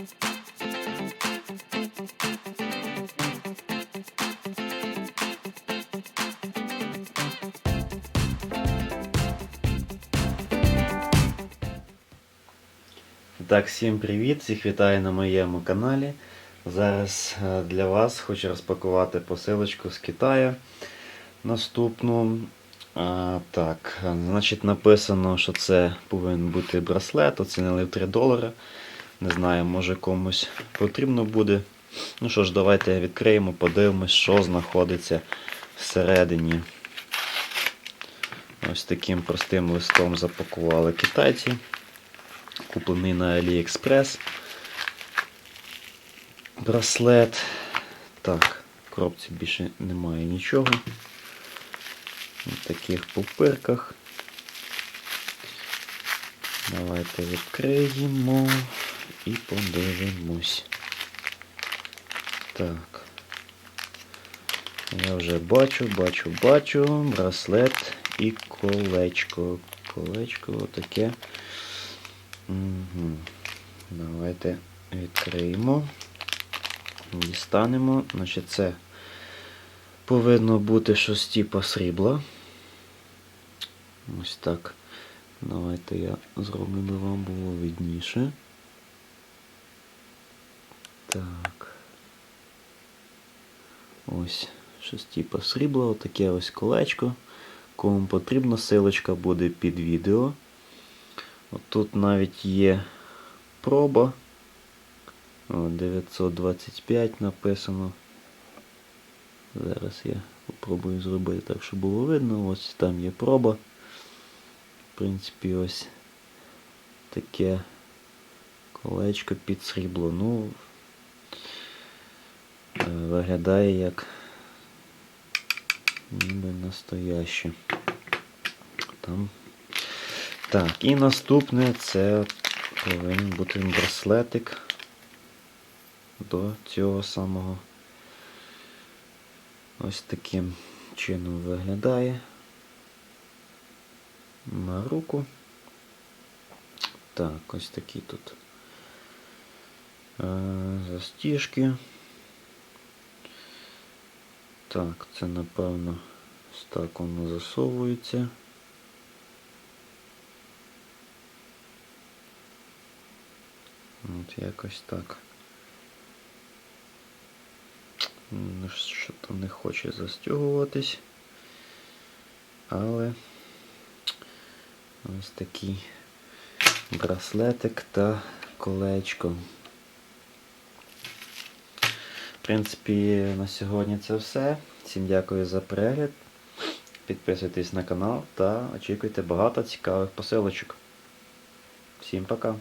Так, всім привіт! Всіх вітаю на моєму каналі. Зараз е, для вас хочу розпакувати посилочку з Китаю. Наступну. А, так, значить, написано, що це повинен бути браслет, оцінили в 3 долари. Не знаю, може комусь потрібно буде. Ну що ж, давайте відкриємо, подивимось, що знаходиться всередині. Ось таким простим листом запакували китайці куплений на AliExpress. Браслет. Так, в коробці більше немає нічого. В таких пупирках. Давайте відкриємо і подивимось. Так. Я вже бачу, бачу, бачу. Браслет і колечко. Колечко отаке. Угу. Давайте відкриємо. Дістанемо. Значить, це повинно бути щось типу срібла. Ось так. Давайте я зроблю, би вам було видніше. Так. Ось, щось типу срібла, отаке ось колечко. Кому потрібно, силочка буде під відео. От тут навіть є проба. 925 написано. Зараз я спробую зробити так, щоб було видно. Ось там є проба. В принципі, ось таке колечко під срібло. Ну, виглядає як ніби настояще. Там так, і наступне це повинен бути браслетик до цього самого. Ось таким чином виглядає на руку. Так, ось такі тут е, застіжки. Так, це напевно так воно засовується. От якось так. Ну, Що то не хоче застягуватись. Але ось такий браслетик та колечко. В принципі, на сьогодні це все. Всім дякую за перегляд. Підписуйтесь на канал та очікуйте багато цікавих посилочок. Всім пока!